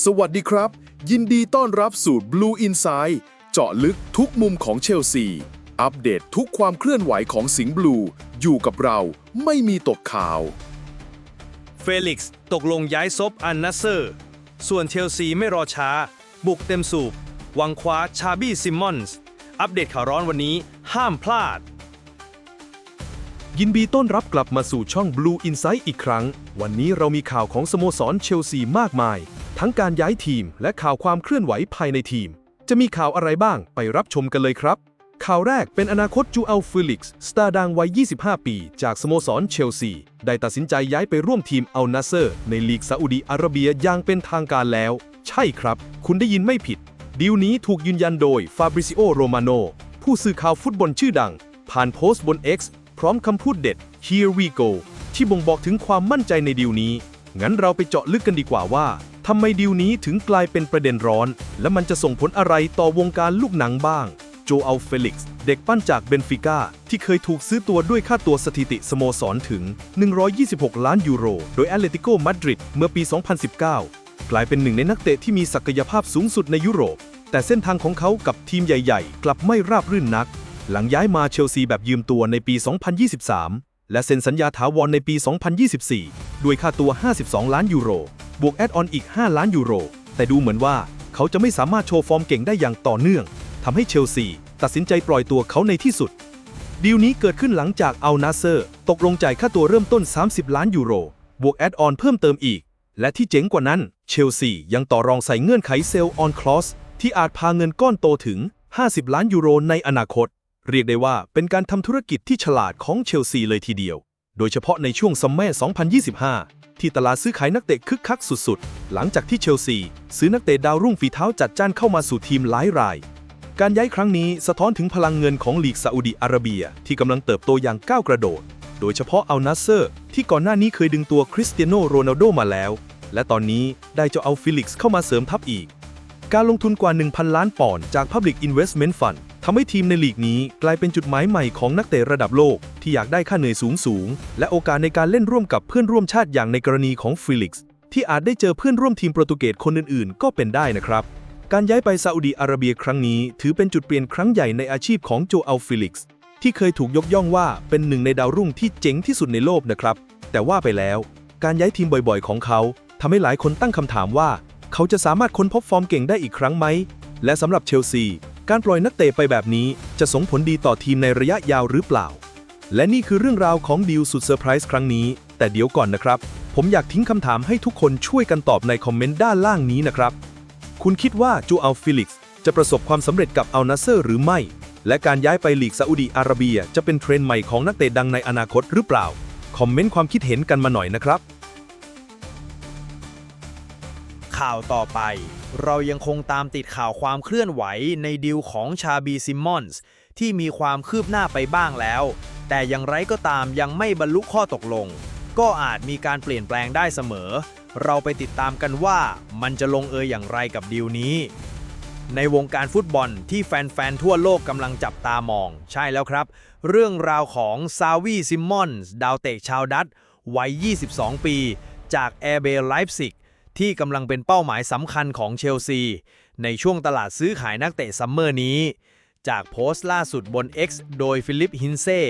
สวัสดีครับ ยินดีต้อนรับสู่ Blue Inside เจาะลึกทุกมุมของเชลซี อัปเดตทุกความเคลื่อนไหวของสิงห์บลู อยู่กับเราไม่มีตกข่าว เฟลิกซ์ตกลงย้ายซบอันนัสเซอร์ ส่วนเชลซีไม่รอช้า บุกเต็มสูบหวังคว้าชาบี้ซิมมอนส์ อัปเดตข่าวร้อนวันนี้ห้ามพลาดยินดีต้อนรับกลับมาสู่ช่อง Blue Insight อีกครั้ง วันนี้เรามีข่าวของสโมสรเชลซีมากมาย ทั้งการย้ายทีมและข่าวความเคลื่อนไหวภายในทีม จะมีข่าวอะไรบ้างไปรับชมกันเลยครับ ข่าวแรกเป็นอนาคตจูอัลฟิลิกซ์สตาร์ดังวัย 25 ปี จากสโมสรเชลซี ได้ตัดสินใจย้ายไปร่วมทีมอัลนาเซอร์ ในลีกซาอุดีอาระเบียอย่างเป็นทางการแล้ว ใช่ครับ คุณได้ยินไม่ผิด ดีลนี้ถูกยืนยันโดยฟาบริซิโอโรมาโนผู้สื่อข่าวฟุตบอลชื่อดัง ผ่านโพสต์บน X พร้อมคำพูดเด็ด Here we go ที่บ่งบอกถึงความมั่นใจในดีลนี้ งั้นเราไปเจาะลึกกันดีกว่าว่า ทำไมดีลนี้ถึงกลายเป็นประเด็นร้อน และมันจะส่งผลอะไรต่อวงการลูกหนังบ้าง โจเอัลเฟลิกซ์ เด็กปั้นจากเบนฟิก้า ที่เคยถูกซื้อตัวด้วยค่าตัวสถิติสโมสรถึง 126 ล้านยูโร โดยแอตเลติโกมาดริดเมื่อปี 2019 กลายเป็นหนึ่งในนักเตะที่มีศักยภาพสูงสุดในยุโรป แต่เส้นทางของเขากับทีมใหญ่ ๆ กลับไม่ราบรื่นนัก หลังย้ายมาเชลซีแบบยืมตัวในปี 2023 และเซ็นสัญญาถาวรในปี 2024 ด้วยค่าตัว 52 ล้านยูโร บวกแอดออนอีก 5 ล้านยูโร แต่ดูเหมือนว่าเขาจะไม่สามารถโชว์ฟอร์มเก่งได้อย่างต่อเนื่อง ทำให้เชลซีตัดสินใจปล่อยตัวเขาในที่สุด ดีลนี้เกิดขึ้นหลังจากอัลนาเซอร์ ตกลงจ่ายค่าตัวเริ่มต้น 30 ล้านยูโร บวกแอดออนเพิ่มเติมอีก และที่เจ๋งกว่านั้น เชลซียังต่อรองใส่เงื่อนไขเซลล์ออนคลอสที่อาจพาเงินก้อนโตถึง 50 ล้านยูโรในอนาคต เรียกได้ว่าเป็นการทำธุรกิจที่ฉลาดของเชลซีเลยทีเดียว โดยเฉพาะในช่วงซัมเมอร์2025 ที่ตลาดซื้อขายนักเตะคึกคักสุดๆ หลังจากที่เชลซี ซื้อนักเตะดาวรุ่งฝีเท้าจัดจ้านเข้ามาสู่ทีมหลายราย การย้ายครั้งนี้สะท้อนถึงพลังเงินของลีกซาอุดีอาระเบีย ที่กำลังเติบโตอย่างก้าวกระโดด โดยเฉพาะอัลนัสเซอร์ ที่ก่อนหน้านี้เคยดึงตัวคริสเตียโนโรนัลโดมาแล้ว และตอนนี้ได้เจ้าเอาฟิลิกซ์เข้ามาเสริมทัพอีก การลงทุนกว่า 1,000 ล้านปอนด์จาก Public Investment Fund ทำให้ทีมในลีกนี้กลายเป็นจุดหมายใหม่ของนักเตะระดับโลก ที่อยากได้ค่าเหนื่อยสูงสูง และโอกาสในการเล่นร่วมกับเพื่อนร่วมชาติอย่างในกรณีของฟิลิกซ์ที่อาจได้เจอเพื่อนร่วมทีมโปรตุเกสคนอื่นๆ ก็เป็นได้นะครับ การย้ายไปซาอุดีอาระเบียครั้งนี้ ถือเป็นจุดเปลี่ยนครั้งใหญ่ในอาชีพของโจอัลฟิลิกซ์ที่เคยถูกยกย่องว่าเป็นหนึ่งในดาวรุ่งที่เจ๋งที่สุดในโลกนะครับ แต่ว่าไปแล้ว การย้ายทีมบ่อยๆ ของเขาทำให้หลายคนตั้งคำถามว่า เขาจะสามารถค้นพบฟอร์มเก่งได้อีกครั้งไหมและสำหรับเชลซี การปล่อยนักเตะไปแบบนี้จะส่งผลดีต่อทีมในระยะยาวหรือเปล่า และนี่คือเรื่องราวของดีลสุดเซอร์ไพรส์ครั้งนี้ แต่เดี๋ยวก่อนนะครับ ผมอยากทิ้งคำถามให้ทุกคนช่วยกันตอบในคอมเมนต์ด้านล่างนี้นะครับ คุณคิดว่าจูอัลฟิลิกซ์จะประสบความสำเร็จกับอัลนาเซอร์หรือไม่ และการย้ายไปลีกซาอุดีอาระเบีย จะเป็นเทรนด์ใหม่ของนักเตะดังในอนาคตหรือเปล่า คอมเมนต์ความคิดเห็นกันมาหน่อยนะครับ ข่าวต่อไป เรายังคงตามติดข่าวความเคลื่อนไหวในดีลของชาบีซิมมอนส์ที่มีความคืบหน้าไปบ้างแล้ว แต่อย่างไรก็ตามยังไม่บรรลุข้อตกลง ก็อาจมีการเปลี่ยนแปลงได้เสมอ เราไปติดตามกันว่ามันจะลงเอยอย่างไรกับดีลนี้ ในวงการฟุตบอลที่แฟน ๆ ทั่วโลกกำลังจับตามอง ใช่แล้วครับ เรื่องราวของซาวีซิมมอนส์ดาวเตะชาวดัตช์วัย 22 ปี จากแอร์เบลไลฟ์ซิก ที่กำลังเป็นเป้าหมายสำคัญของเชลซี ในช่วงตลาดซื้อขายนักเตะซัมเมอร์นี้ จากโพสต์ล่าสุดบน X โดยฟิลิปฮินเซ่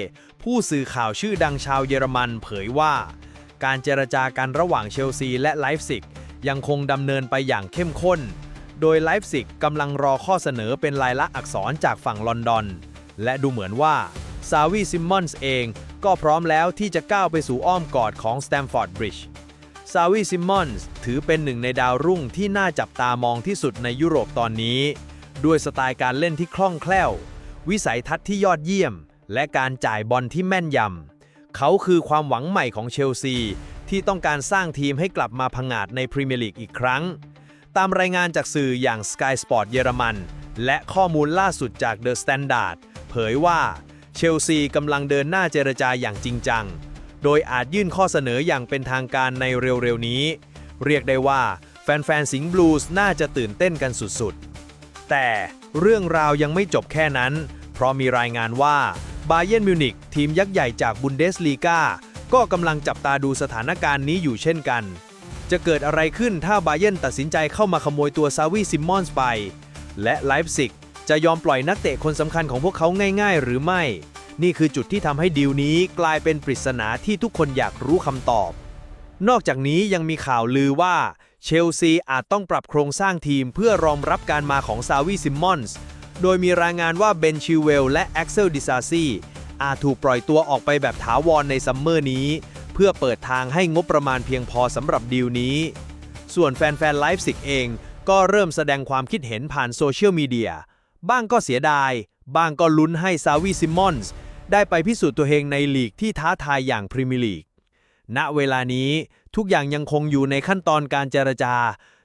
ผู้สื่อข่าวชื่อดังชาวเยอรมันเผยว่า การเจรจากันระหว่างเชลซีและไลฟ์ซิกยังคงดำเนินไปอย่างเข้มข้น โดยไลฟ์ซิกกำลังรอข้อเสนอเป็นลายลักษณ์อักษรจากฝั่งลอนดอน และดูเหมือนว่าซาวีซิมมอนส์เองก็พร้อมแล้วที่จะก้าวไปสู่อ้อมกอดของสแตมฟอร์ดบริดจ์ ซาวีซิมมอนส์ถือเป็นหนึ่งในดาวรุ่งที่น่าจับตามองที่สุดในยุโรปตอนนี้ ด้วยสไตล์การเล่นที่คล่องแคล่ว วิสัยทัศน์ที่ยอดเยี่ยม และการจ่ายบอลที่แม่นยำ เขาคือความหวังใหม่ของเชลซี ที่ต้องการสร้างทีมให้กลับมาพังอาจในพรีเมียร์ลีกอีกครั้ง ตามรายงานจากสื่ออย่าง Sky Sport เยอรมัน และข้อมูลล่าสุดจาก The Standard เผยว่าเชลซีกำลังเดินหน้าเจรจาอย่างจริงจัง โดยอาจยื่นข้อเสนออย่างเป็นทางการในเร็วๆนี้ เรียกได้ว่าแฟนๆ สิงห์บลูส์น่าจะตื่นเต้นกันสุดๆ แต่เรื่องราวยังไม่จบแค่นั้น เพราะมีรายงานว่าบาเย r n m มิวนิกทีมยักษ์ใหญ่จากบุนเดสลีกาก็กำลังจับตาดูสถานการณ์นี้อยู่เช่นกัน จะเกิดอะไรขึ้นถ้าบาเยร์นตัดสินใจเข้ามาขโมยตัวซาวีซิมมอนส์ไป และไลฟ์ซิกจะยอมปล่อยนักเตะคนสำคัญของพวกเขาง่ายๆ หรือไม่ นี่คือจุดที่ทำให้ดีลนี้กลายเป็นปริศนาที่ทุกคนอยากรู้คำตอบ นอกจากนี้ยังมีข่าวลือว่าเชลซีอาจต้องปรับโครงสร้างทีมเพื่อรองรับการมาของซาวีซิมมอนส์โดยมีรายงานว่าเบนชิวเวลและแอ็กเซลดิซาซีอาจถูกปล่อยตัวออกไปแบบถาวรในซัมเมอร์นี้ เพื่อเปิดทางให้งบประมาณเพียงพอสำหรับดีลนี้ ส่วนแฟนๆไลฟ์ซิกเองก็เริ่มแสดงความคิดเห็นผ่านโซเชียลมีเดีย บ้างก็เสียดาย บ้างก็ลุ้นให้ซาวีซิมมอนส์ ได้ไปพิสูจน์ตัวเองในลีกที่ท้าทายอย่างพรีเมียร์ลีก ณ เวลานี้ทุกอย่างยังคงอยู่ในขั้นตอนการเจรจา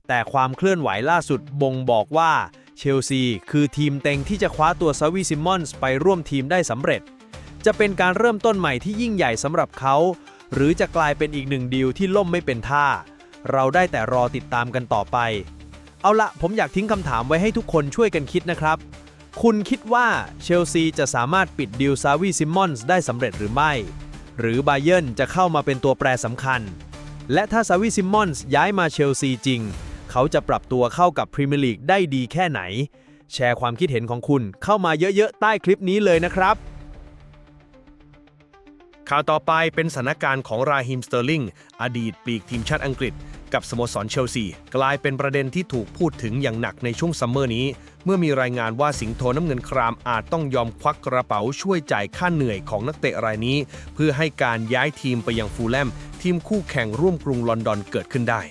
แต่ความเคลื่อนไหวล่าสุดบ่งบอกว่าเชลซีคือทีมเต็งที่จะคว้าตัวซาวีซิมมอนส์ไปร่วมทีมได้สำเร็จ จะเป็นการเริ่มต้นใหม่ที่ยิ่งใหญ่สำหรับเขา หรือจะกลายเป็นอีกหนึ่งดีลที่ล่มไม่เป็นท่า เราได้แต่รอติดตามกันต่อไป เอาละผมอยากทิ้งคำถามไว้ให้ทุกคนช่วยกันคิดนะครับ คุณคิดว่าเชลซีจะสามารถปิดดีลซาวีซิมมอนส์ได้สำเร็จหรือไม่ หรือบาเยิร์นจะเข้ามาเป็นตัวแปรสำคัญ และถ้าซาวีซิมมอนส์ย้ายมาเชลซีจริง เขาจะปรับตัวเข้ากับพรีเมียร์ลีกได้ดีแค่ไหน แชร์ความคิดเห็นของคุณเข้ามาเยอะๆ ใต้คลิปนี้เลยนะครับ ข่าวต่อไปเป็นสถานการณ์ของราฮิมสเตอร์ลิงอดีตปีกทีมชาติอังกฤษ กับสโมสรเชลซี กลายเป็นประเด็นที่ถูกพูดถึงอย่างหนักในช่วงซัมเมอร์นี้ เมื่อมีรายงานว่าสิงโตน้ำเงินครามอาจต้องยอมควักกระเป๋าช่วยจ่ายค่าเหนื่อยของนักเตะรายนี้ เพื่อให้การย้ายทีมไปยังฟูลแลม ทีมคู่แข่งร่วมกรุงลอนดอนเกิดขึ้นได้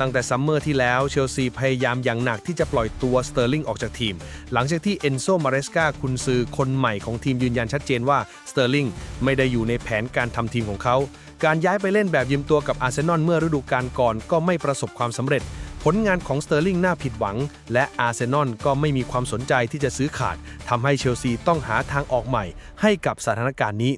ตั้งแต่ซัมเมอร์ที่แล้วเชลซีพยายามอย่างหนักที่จะปล่อยตัวสเตอร์ลิงออกจากทีม หลังจากที่เอนโซมาเรสกาคุณซือคนใหม่ของทีมยืนยันชัดเจนว่าสเตอร์ลิงไม่ได้อยู่ในแผนการทำทีมของเขา การย้ายไปเล่นแบบยืมตัวกับอาร์เซนอลเมื่อฤดูกาลก่อนก็ไม่ประสบความสำเร็จ ผลงานของสเตอร์ลิงน่าผิดหวัง และอาร์เซนอลก็ไม่มีความสนใจที่จะซื้อขาดทำให้เชลซีต้องหาทางออกใหม่ ให้กับสถานการณ์นี้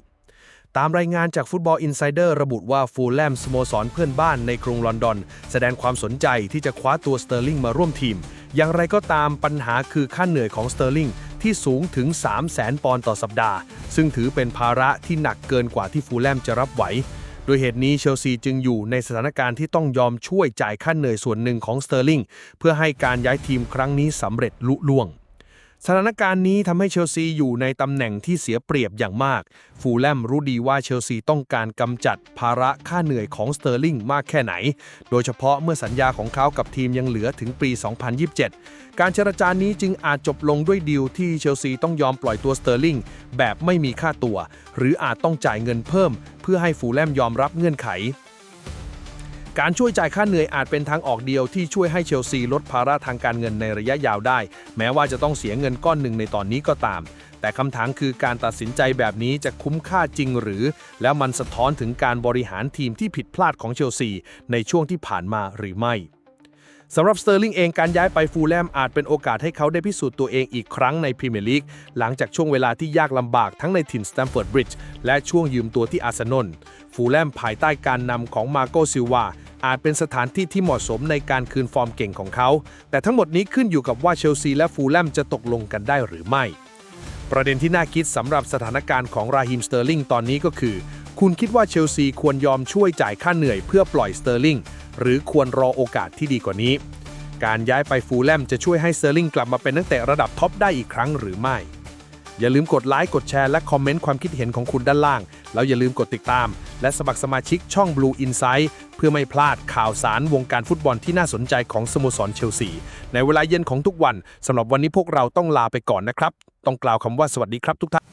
ตามรายงานจากฟุตบอลอินไซเดอร์ระบุว่าฟูลแลมสโมสรเพื่อนบ้านในกรุงลอนดอน แสดงความสนใจที่จะคว้าตัวสเตอร์ลิงมาร่วมทีม อย่างไรก็ตามปัญหาคือค่าเหนื่อยของสเตอร์ลิงที่สูงถึง 3 0 0แสนปอนด์ต่อสัปดาห์ ซึ่งถือเป็นภาระที่หนักเกินกว่าที่ฟูลแลมจะรับไหว โดยเหตุนี้เชลซีจึงอยู่ในสถานการณ์ที่ต้องยอมช่วยจ่ายค่าเหนื่อยส่วนหนึ่งของสเตอร์ลิงเพื่อให้การย้ายทีมครั้งนี้สำเร็จลุล่วงสถานการณ์นี้ทำให้เชลซีอยู่ในตำแหน่งที่เสียเปรียบอย่างมาก ฟูลแลมรู้ดีว่าเชลซีต้องการกำจัดภาระค่าเหนื่อยของสเตอร์ลิงมากแค่ไหน โดยเฉพาะเมื่อสัญญาของเขากับทีมยังเหลือถึงปี 2027 การเจรจานี้จึงอาจจบลงด้วยดีลที่เชลซีต้องยอมปล่อยตัวสเตอร์ลิงแบบไม่มีค่าตัว หรืออาจต้องจ่ายเงินเพิ่ม พื่อให้ฟูแลมยอมรับเงื่อนไข การช่วยจ่ายค่าเหนื่อยอาจเป็นทางออกเดียวที่ช่วยให้เชลซีลดภาระทางการเงินในระยะยาวได้ แม้ว่าจะต้องเสียเงินก้อนหนึ่งในตอนนี้ก็ตาม แต่คำถามคือการตัดสินใจแบบนี้จะคุ้มค่าจริงหรือ แล้วมันสะท้อนถึงการบริหารทีมที่ผิดพลาดของเชลซีในช่วงที่ผ่านมาหรือไม่ สำหรับสเตอร์ลิงเองการย้ายไปฟูลแลมอาจเป็นโอกาสให้เขาได้พิสูจน์ตัวเองอีกครั้งในพรีเมียร์ลีกหลังจากช่วงเวลาที่ยากลำบากทั้งในถิ่นสแตมฟอร์ดบริดจ์และช่วงยืมตัวที่อาร์เซนอลฟูลแลมภายใต้การนำของมาโกซิลวาอาจเป็นสถานที่ที่เหมาะสมในการคืนฟอร์มเก่งของเขา แต่ทั้งหมดนี้ขึ้นอยู่กับว่าเชลซีและฟูลแลมจะตกลงกันได้หรือไม่ ประเด็นที่น่าคิดสำหรับสถานการณ์ของราฮิมสเตอร์ลิงตอนนี้ก็คือ คุณคิดว่าเชลซีควรยอมช่วยจ่ายค่าเหนื่อยเพื่อปล่อยสเตอร์ลิง หรือควรรอโอกาสที่ดีกว่านี้ การย้ายไปฟูลแลมจะช่วยให้เตอร์ลิงกลับมาเป็นนักเตะระดับท็อปได้อีกครั้งหรือไม่ อย่าลืมกดไลค์กดแชร์และคอมเมนต์ความคิดเห็นของคุณด้านล่าง แล้วอย่าลืมกดติดตาม และสมัครสมาชิกช่อง Blue Insight เพื่อไม่พลาดข่าวสารวงการฟุตบอลที่น่าสนใจของสโมสรเชลซี ในเวลาเย็นของทุกวันสำหรับวันนี้พวกเราต้องลาไปก่อนนะครับ ต้องกล่าวคำว่าสวัสดีครับทุกท่าน